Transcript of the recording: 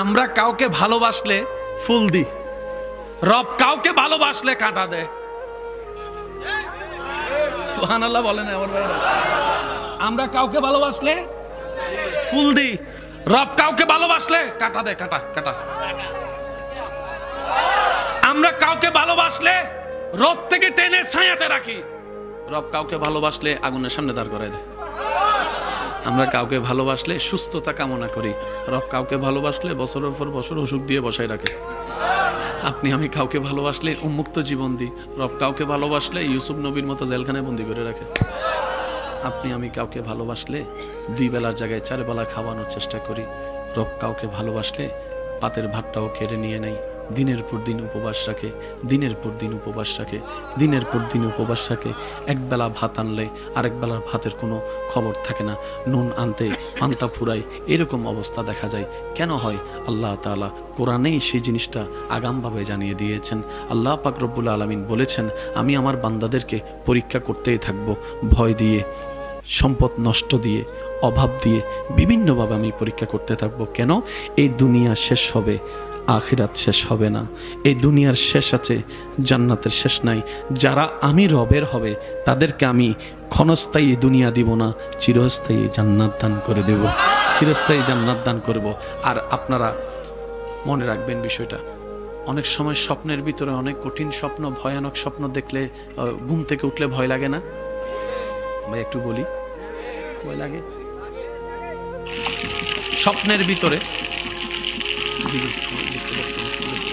আমরা কাউকে ভালোবাসলে ফুল দি। রব কাউকে ভালোবাসলে কাঁটা দেয় বলেন আমার কাউকে ভালোবাসলে ফুল দি। রব কাউকে ভালোবাসলে কাটা দেয় কাটা কাটা। আমরা কাউকে ভালোবাসলে রোদ থেকে টেনে ছায়াতে রাখি। রব কাউকে ভালোবাসলে আগুনের সামনে দাঁড় করায় দেয় আমরা কাউকে ভালোবাসলে সুস্থতা কামনা করি। রব কাউকে ভালোবাসলে বছরের পর বছর অসুখ দিয়ে বসায় রাখে। আপনি আমি কাউকে ভালোবাসলে উন্মুক্ত জীবন দিই। রব কাউকে ভালোবাসলে ইউসুফ নবীর মতো জেলখানায় বন্দি করে রাখে। আপনি আমি কাউকে ভালোবাসলে দুই বেলার জায়গায় চার বেলা খাওয়ানোর চেষ্টা করি। রব কাউকে ভালোবাসলে পাতের ভাতটাও কেড়ে নিয়ে নেয় দিনের পর দিন উপবাস রাখে, দিনের পর দিন উপবাস রাখে, দিনের পর দিন উপবাস রাখে। একবেলা ভাত আনলে আরেক বেলার ভাতের কোনো খবর থাকে না। নুন আনতে পান্তা ফুরাই এরকম অবস্থা দেখা যায়। কেন হয়? আল্লাহ তাআলা কোরআনেই সেই জিনিসটা আগামভাবে জানিয়ে দিয়েছেন। আল্লাহ পাক রব্বুল আলমিন বলেছেন, আমি আমার বান্দাদেরকে পরীক্ষা করতেই থাকব। ভয় দিয়ে, সম্পদ নষ্ট দিয়ে, অভাব দিয়ে, বিভিন্নভাবে আমি পরীক্ষা করতে থাকব। কেন? এই দুনিয়া শেষ হবে। আখিরাত শেষ হবে না। এই দুনিয়ার শেষ আছে, জান্নাতের শেষ নাই। যারা আমি রবের হবে, তাদেরকে আমি ক্ষণস্থায়ী দুনিয়া দিব না, চিরস্থায়ী জান্নাত দান করে দেব। চিরস্থায়ী জান্নাত দান করব। আর আপনারা মনে রাখবেন বিষয়টা, অনেক সময় স্বপ্নের ভিতরে অনেক কঠিন স্বপ্ন, ভয়ানক স্বপ্ন দেখলে ঘুম থেকে উঠলে ভয় লাগে না? ভাই, একটু বলি। ভয় লাগে? স্বপ্নের ভিতরে Thank you.